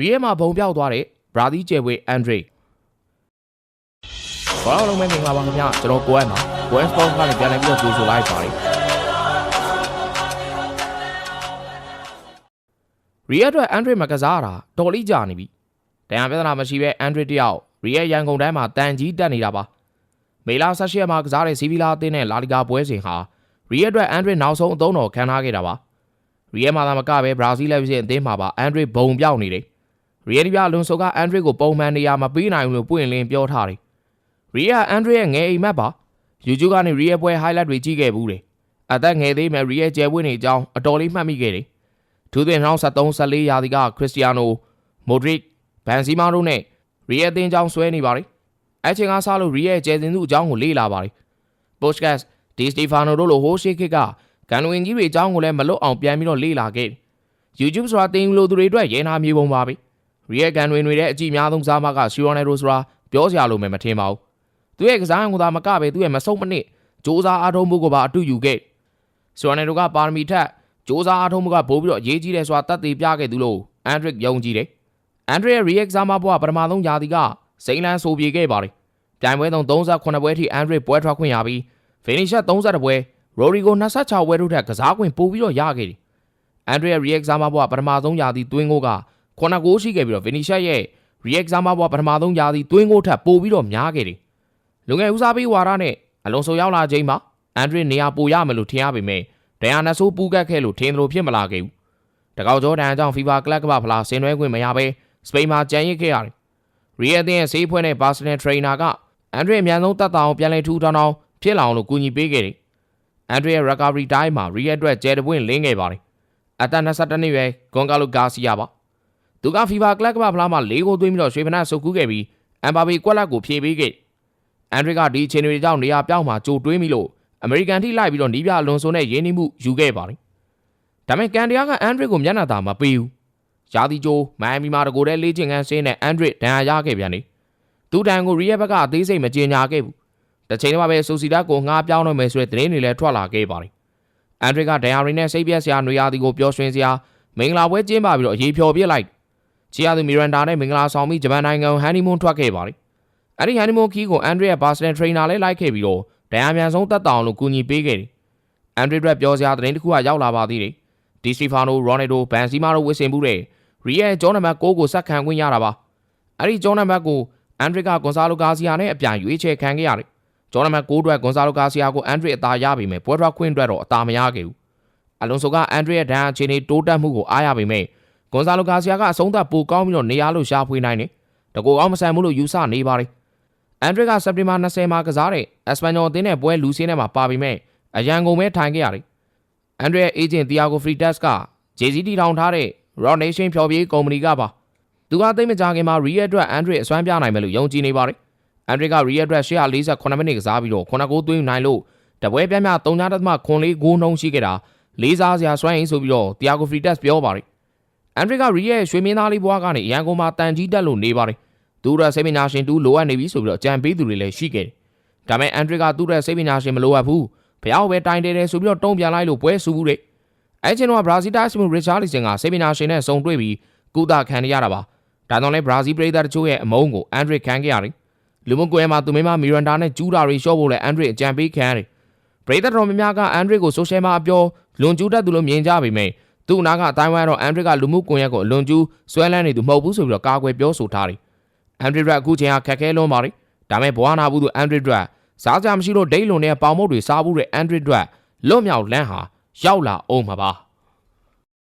ရီယဲမှာဘုံပြောက်သွားတဲ့ဘရာသီးကျယ်ဝေအန်ဒရီဘာလို့လုံးမင်္ဂလာပါခင်ဗျကျွန်တော်ကိုအန်ပါကိုအန်စပေါ့ကနေပြန်လည်ပြီးတော့ကြိုဆိုလိုက်ပါတယ်ရီယဲအတွက်အန်ဒရီမကစားတာတော်လိကြာနေပြီတရားပြဿနာမရှိပဲအန်ဒရီတယောက်ရီယဲရန်ကုန်တိုင်းမှာတန်ကြီးတက်နေတာပါမေလာ၁၈ရက်မှာကစားတဲ့စီဗီလာအသင်းနဲ့လာလီဂါပွဲစဉ်ဟာရီယဲအတွက်အန်ဒရီနောက်ဆုံးအသုံးတော်ခံထားခဲ့တာပါရီယဲမှာသာမကပဲဘရာဇီးလက်ဖြစ်အသင်းမှာပါအန်ဒရီဘုံပြောက်နေတယ် ရီယယ်ဒီပြလွန်ဆိုကအန်ဒရစ်ကိုပုံမှန်နေရာမပေးနိုင်ဘူးလို့ပွင့်လင်းပြောထားတယ်။ရီယယ်အန်ဒရစ်ရဲ့ငယ်အိမ်မက်ပါ။ YouTube ကနေရီယယ်ပွဲ highlight တွေကြည့်ခဲ့ဘူးတယ်။အသက်ငယ်သေးမဲ့ရီယယ်ကျယ်ဝင့်နေအကြောင်းအတော်လေးမှတ်မိခဲ့တယ်။ထို့သင်2023 14ရာသီကခရစ္စတီယာနိုမိုဒရစ်ဘန်စီမာတို့နဲ့ရီယယ်အသင်းကြောင်းဆွဲနေပါတယ်။အချိန်ကစားလို့ရီယယ်ကျယ်စင်သူအကြောင်းကိုလေ့လာပါတယ်။ Postcast ဒီစတီဖာနိုတို့လိုဟိုးရှိခစ်ကကန်ဝင်ကြီးတွေအကြောင်းကိုလည်းမလွတ်အောင်ပြန်ပြီးတော့လေ့လာခဲ့တယ်။ YouTube ဆိုတာတင်လို့သူတွေအတွက်ရဲနာမြေပုံပါပဲ။ ရီယက်ကန်တွင်တွေတဲ့အကြည့်အများဆုံးစားမကရှီရိုနယ်ရိုဆိုတာပြောစရာလိုမယ်မထင်ပါဘူး။သူရဲ့ကစားဟန်ကသာမကပဲသူရဲ့မဆုံးမနစ်စ조사အားထုတ်မှုကိုပါအတူယူခဲ့။ရှီရိုနယ်ရိုကပါရမီထက်စ조사အားထုတ်မှုကပိုပြီးတော့အရေးကြီးတယ်ဆိုတာတတ်သိပြခဲ့သူလို့အန်ဒရစ်ယုံကြည်တယ်။အန်ဒရစ်ရဲ့ရီယက်ကစားမဘွားပထမဆုံးယာတီကစိန်လန်းဆိုပြေခဲ့ပါတယ်။ပြိုင်ပွဲသုံး38ပွဲထိအန်ဒရစ်ပွဲထွက်ခွင့်ရပြီးဖီနီရှက်32ပွဲရိုရီဂို26ပွဲတို့ထက်ကစားခွင့်ပိုပြီးတော့ရခဲ့တယ်။အန်ဒရစ်ရဲ့ရီယက်ကစားမဘွားပထမဆုံးယာတီသွင်းကိုက ခုနကိုရှိခဲ့ပြီးတော့ Vinicius ရဲ့ react ကစားမဘွားပထမဆုံးယာစီသွင်းကိုထပ်ပို့ပြီးတော့များခဲ့တယ်။လူငယ်ဦးစားပေးဝါဒနဲ့အလုံးစုံရောက်လာချိန်မှာအန်ဒရစ်နေရာပိုရမယ်လို့ထင်ရပေမဲ့ဒိုင်ယာနဆိုးပူးကတ်ခဲ့လို့ထင်သလိုဖြစ်မလာခဲ့ဘူး။တကောက်ကျော်ဒဏ်အကြောင်း FIFA ကလပ်ကမ္ဘာဖလားဆင်နွှဲခွင့်မရဘဲစပိန်မှာကြံရစ်ခဲ့ရတယ်။ Real အသင်းရဲ့ဆေးဖွဲ့နဲ့ Personal Trainer ကအန်ဒရစ်အမြန်ဆုံးတက်တာအောင်ပြန်လည်ထူထောင်အောင်ဖြစ်လာအောင်လို့ကူညီပေးခဲ့တယ်။အန်ဒရစ်ရဲ့ recovery time မှာ Real အတွက်ကျဲတပွင့်လင်းခဲ့ပါတယ်။အသက်22နှစ်ရွယ်ဂွန်ကာလိုဂါစီယာပါ သူကဖီဖာကလပ်ကမ္ဘာဖလားမှာ၄ဂိုးသွင်းပြီးတော့ရွှေဖနက်ဆုပ်ကူးခဲ့ပြီးအမ်ဘာဘေကွက်လက်ကိုဖြည့်ပေးခဲ့အန်ဒရစ်ကဒီချင်းတွေကြောင့်နေရာပြောင်းမှာကြိုတွေးမိလို့အမေရိကန်ထိလိုက်ပြီးတော့နီးပြအလွန်ဆိုနဲ့ရင်းနှီးမှုယူခဲ့ပါတယ်ဒါပေမဲ့ကန်တရာကအန်ဒရစ်ကိုမျက်နှာသာမပေးဘူးရာသီကျိုးမိုင်မီမာတကိုတဲ့လေးချင်းခန်းဆင်းနဲ့အန်ဒရစ်ဒဏ်ရာရခဲ့ပြန်တယ်သူတန်ကိုရီယက်ဘက်ကအသေးစိတ်မကြေညာခဲ့ဘူးတစ်ချိန်တည်းမှာပဲဆိုစီဒတ်ကိုငှားပြောင်းတော့မယ်ဆိုတဲ့သတင်းတွေလည်းထွက်လာခဲ့ပါတယ်အန်ဒရစ်ကဒန်ယာရီနဲ့စိတ်ပြက်စရာຫນွေရာသီကိုပျော်ရွှင်စရာမင်္ဂလာပွဲကျင်းပပြီးတော့အရေးဖြော်ပြစ်လိုက် ချီယာသူမီရန်ဒါနဲ့မင်္ဂလာဆောင်ပြီးဂျပန်နိုင်ငံဟန်နီမွန်းထွက်ခဲ့ပါတယ်။အဲ့ဒီဟန်နီမွန်းခီးကိုအန်ဒရီယာဘာစတန်ထရိနာလည်းလိုက်ခဲ့ပြီးတော့ဒဏ်ရာမြန်ဆုံးတက်တောင်လို့ကူညီပေးခဲ့တယ်။အန်ဒရီရက်ပြောစရာသတင်းတစ်ခုကရောက်လာပါသေးတယ်။ဒီစတီဖာနိုရိုနယ်ဒိုဘန်စီမာတို့ဝစ်စင်မှုတဲ့ရီယယ်ဂျောနံပါတ်6ကိုဆက်ခံခွင့်ရတာပါ။အဲ့ဒီဂျောနံပါတ်ကိုအန်ဒရီကဂွန်ဆာလိုဂါစီယာနဲ့အပြိုင်ရွေးချယ်ခံခဲ့ရတယ်။ဂျောနံပါတ်6အတွက်ဂွန်ဆာလိုဂါစီယာကိုအန်ဒရီအသာရပေမဲ့ပွဲထွက်ခွင့်အတွက်တော့အသာမရခဲ့ဘူး။အလွန်ဆိုကအန်ဒရီရဲ့ဒဏ်အခြေအနေတိုးတက်မှုကိုအားရပေမဲ့ ဂွန်ဆာလိုဂါစီယာကအဆုံးသတ်ပိုကောင်းပြီးတော့နေရာလို့ရှာဖွေနိုင်တယ်။တကူကောင်းမဆန်ဘူးလို့ယူဆနေပါတယ်။အန်ဒရစ်ကစက်တင်ဘာ20မှာကစားတဲ့အက်စပန်ညော်အသင်းနဲ့ပွဲလူစင်းထဲမှာပါပြီးမဲ့အရန်ကုန်ပဲထိုင်ခဲ့ရတယ်။အန်ဒရစ်ရဲ့အေဂျင့်တီယာဂိုဖရီတက်စ်က JCT ထောင်ထားတဲ့ Raw Nation ဖြော်ပြေးကုမ္ပဏီကပါ။သူကသိမကြခင်မှာ Real အတွက်အန်ဒရစ်အစွမ်းပြနိုင်မယ်လို့ယုံကြည်နေပါတယ်။အန်ဒရစ်က Real အတွက်148မိနစ်ကစားပြီးတော့9ဂိုးသွင်းနိုင်လို့တပွဲပြပြ3.4ခွန်လေးဂိုးနှုံးရှိခဲ့တာလေးစားစရာစွမ်းရည်ဆိုပြီးတော့တီယာဂိုဖရီတက်စ်ပြောပါတယ် အန်ဒရစ်ကရီရဲ့ရွှေမင်းသားလေးဘွားကနေရန်ကုန်မှာတန်ကြီးတက်လို့နေပါတယ်။သူတို့စိတ်ပညာရှင်တူလိုအပ်နေပြီဆိုပြီးတော့ကြံပေးသူတွေလည်းရှိခဲ့တယ်။ဒါပေမဲ့အန်ဒရစ်ကသူ့ရဲ့စိတ်ပညာရှင်မလိုအပ်ဘူး။ဖျောက်ပဲတိုင်တယ်တယ်ဆိုပြီးတော့တုံ့ပြန်လိုက်လို့ပွဲဆူဘူးတဲ့။အဲချင်းတော့ဘရာဇီးတိုင်းစမူရစ်ချာလီဆန်ကစိတ်ပညာရှင်နဲ့စုံတွေ့ပြီးကုသခံရတာပါ။ဒါကြောင့်လဲဘရာဇီးပရိသတ်တချို့ရဲ့အမုန်းကိုအန်ဒရစ်ခံခဲ့ရတယ်။လူမှုကွန်ရက်မှာသူမိမမီရန်ဒါနဲ့ကျူးတာတွေရှော့ဖို့လဲအန်ဒရစ်အကြံပေးခံရတယ်။ပရိသတ်တော်များများကအန်ဒရစ်ကိုဆိုရှယ်မှာအပြောလွန်ကျူးတတ်သူလို့မြင်ကြပေမဲ့ သူ့အနာကအတိုင်းဝိုင်းတော့အန်ဒရစ်ကလူမှုကွန်ရက်ကိုအလွန်ကျူးဆွဲလန်းနေသူမဟုတ်ဘူးဆိုပြီးတော့ကာကွယ်ပြောဆိုထားတယ်။အန်ဒရစ်ကအခုချိန်ဟာခက်ခဲလွန်းပါတယ်။ဒါမဲ့ဘွားနာဘူးသူအန်ဒရစ်ကစားကြမရှိလို့ဒိတ်လုံနဲ့ပေါင်မုတ်တွေစားဘူးတဲ့အန်ဒရစ်ကလွတ်မြောက်လန်းဟာရောက်လာအောင်မှာပါ။